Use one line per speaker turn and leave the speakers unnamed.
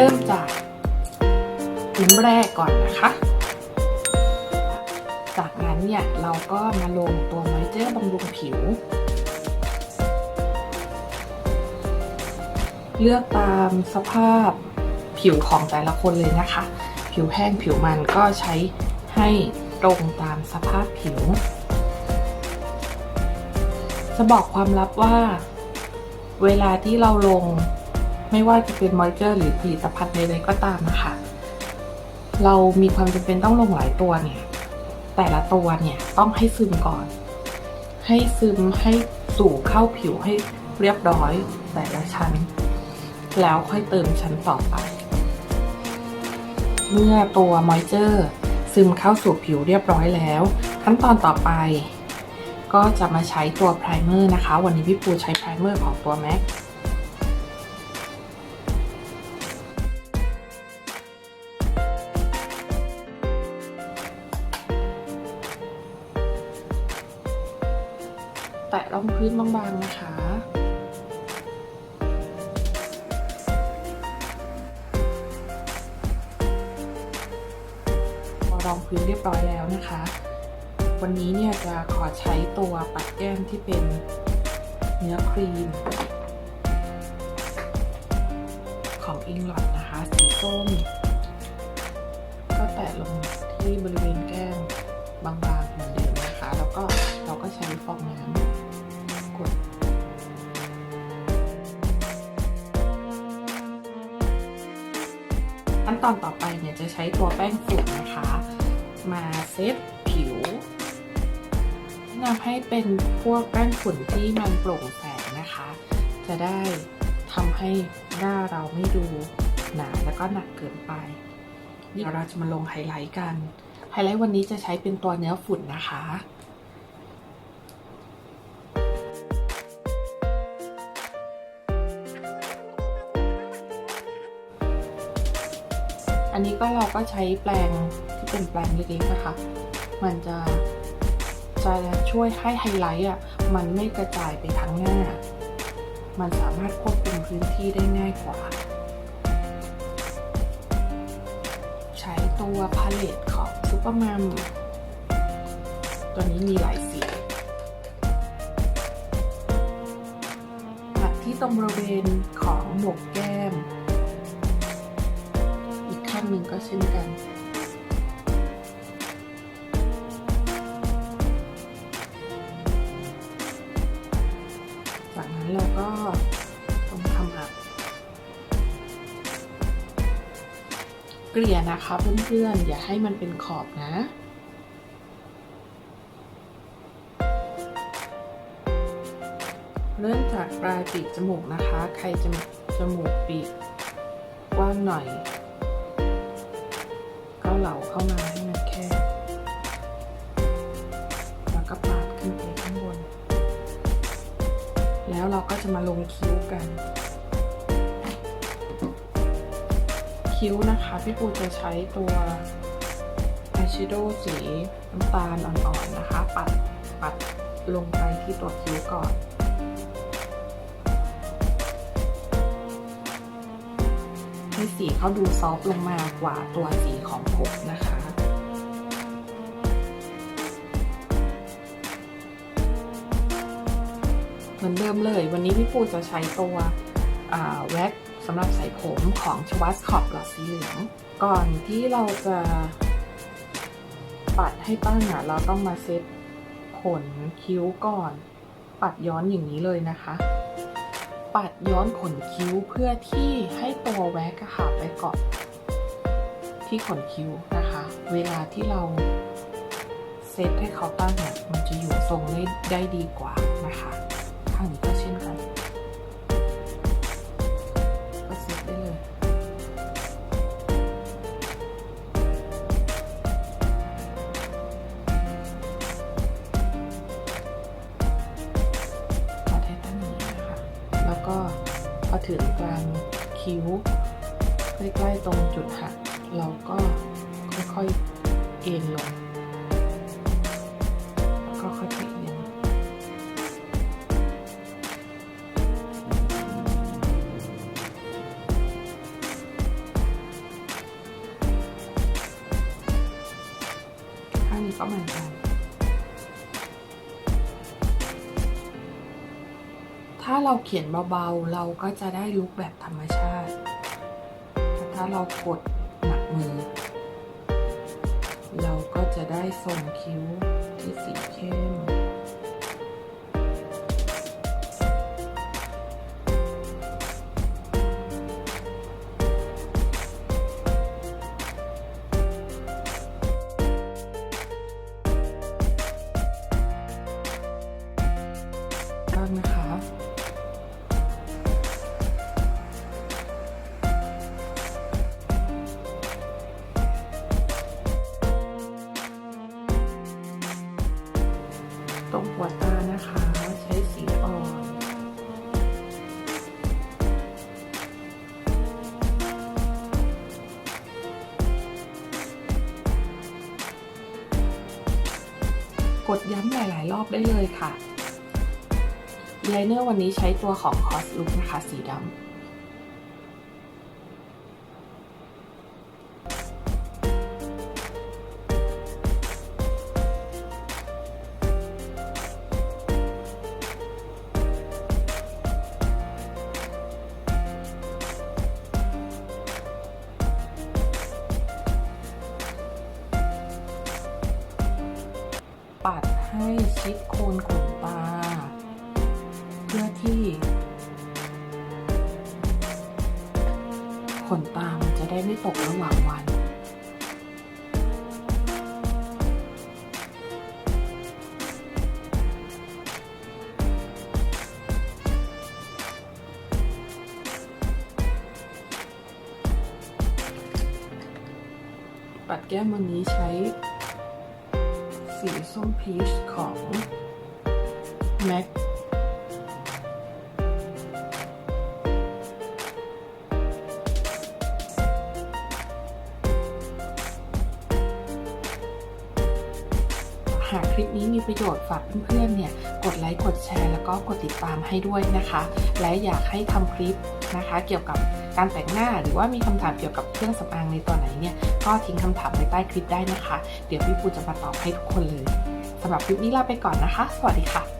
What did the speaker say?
ริ่มจากน้ำแรกก่อนนะคะ จากนั้นเนี่ยเราก็มาลงตัวมอยเจอร์บำรุงผิว เลือกตามสภาพผิวของแต่ละคนเลยนะคะ ผิวแห้งผิวมันก็ใช้ให้ตรงตามสภาพผิว จะบอกความลับว่า เวลาที่เราลง ไม่ว่าจะเป็นมอยเจอร์หรือผลิตภัณฑ์ใดๆก็ตามนะคะ เรามีความจำเป็นต้องลงหลายตัวเนี่ย แต่ละตัวเนี่ยต้องให้ซึมก่อน ให้ซึมให้สู่เข้าผิวให้เรียบร้อยแต่ละชั้น แล้วค่อยเติมชั้นต่อไป เมื่อตัวมอยเจอร์ซึมเข้าสู่ผิวเรียบร้อยแล้ว ขั้นตอนต่อไป ก็จะมาใช้ตัวไพรเมอร์นะคะ วันนี้พี่ปูใช้ไพรเมอร์ของตัว MAC แตะ พื้นบางๆนะคะ พอรองพื้นเรียบร้อยแล้วนะคะ วันนี้เนี่ยจะขอใช้ตัวปัดแก้มที่เป็นเนื้อครีม ของอิงหลอดนะคะ สีส้ม ก็แตะลงที่บริเวณแก้มบางๆเหมือนเดิมนะคะ แล้วก็เราก็ใช้ฟองน้ำ ตอนต่อไปเนี่ยจะใช้ตัวแป้งฝุ่นนะคะ มาเซตผิวแนะนำให้เป็นพวกแป้งฝุ่นที่มันโปร่งแสงนะคะ จะได้ทำให้หน้าเราไม่ดูหนาแล้วก็หนักเกินไป เดี๋ยวเราจะมาลงไฮไลท์กัน ไฮไลท์วันนี้จะใช้เป็นตัวเนื้อฝุ่นนะคะ อันนี้ก็เราก็ใช้แปรงที่เป็นแปรงเล็กๆนะคะ มันจะจะช่วยให้ไฮไลท์อะมันไม่กระจายไปทั้งหน้า มันสามารถควบคุมพื้นที่ได้ง่ายกว่า ใช้ตัวพาเลตของซูเปอร์มัมตัวนี้มีหลายสีปัดที่ตรงบริเวณของหนกแก้ม หนึ่งก็เช่นกัน จากนั้นเราก็ต้องทำอับเกลี่ยนะคะเพื่อนๆ อย่าให้มันเป็นขอบนะเริ่มจากปลายปีกจมูกนะคะ ใครจะจมูกปีกกว้างหน่อย เหลาเข้ามาให้มันแคบแล้วก็ปาดขึ้นไปข้างบน แล้วเราก็จะมาลงคิ้วกัน คิ้วนะคะพี่ปูจะใช้ตัวอายแชโดว์สีน้ำตาลอ่อนๆนะคะ ปัดปัดลงไปที่ตัวคิ้วก่อน ให้สีเขาดูซอฟต์ลงมากว่าตัวสีของผมนะคะเหมือนเดิมเลย วันนี้พี่ปูจะใช้ตัวแว็กสำหรับใส่ผมของชวัสคอปหลอดสีเหลือง ก่อนที่เราจะปัดให้ตั้งอะเราต้องมาเซตขนคิ้วก่อน ปัดย้อนอย่างนี้เลยนะคะ ปัดย้อนขนคิ้วเพื่อที่ให้ตัวแว็กค่ะไปเกาะที่ขนคิ้วนะคะ เวลาที่เราเซตให้เขาตั้งเนี่ยมันจะอยู่ทรงได้ได้ดีกว่านะคะทางนี้ก็ ถึงกลางคิ้ว ใกล้ๆตรงจุดหัก เราก็ค่อยๆเอ็นลงก็ค่อยๆเอ็นข้างนี้ก็เหมือนกัน ถ้าเราเขียนเบาๆ เราก็จะได้ลุกแบบธรรมชาติแต่ถ้าเรากดหนักมือ เราก็จะได้ทรงคิ้วที่สีเข้ม ดย้ำหลาย ๆ รอบได้เลยค่ะไลเนอร์วันนี้ใช้ตัวของ Cos Look นะคะสีดำ ให้ชิดโคนขนตา เพื่อที่ขนตามันจะได้ไม่ตกระหว่างวันปัดแก้มวันนี้ใช้ สีส้มพีชของ MAC หากคลิปนี้มีประโยชน์ฝากเพื่อนๆ เนี่ย กดไลค์ กดแชร์ แล้วก็กดติดตามให้ด้วยนะคะ และอยากให้ทำคลิปนะคะ เกี่ยวกับ การแต่งหน้าหรือว่ามีคำถามเกี่ยวกับเครื่องสำอางในตอนไหนเนี่ยก็ทิ้งคำถามไว้ใต้คลิปได้นะคะ เดี๋ยวพี่ปูจะมาตอบให้ทุกคนเลยสำหรับคลิปนี้ลาไปก่อนนะคะ สวัสดีค่ะ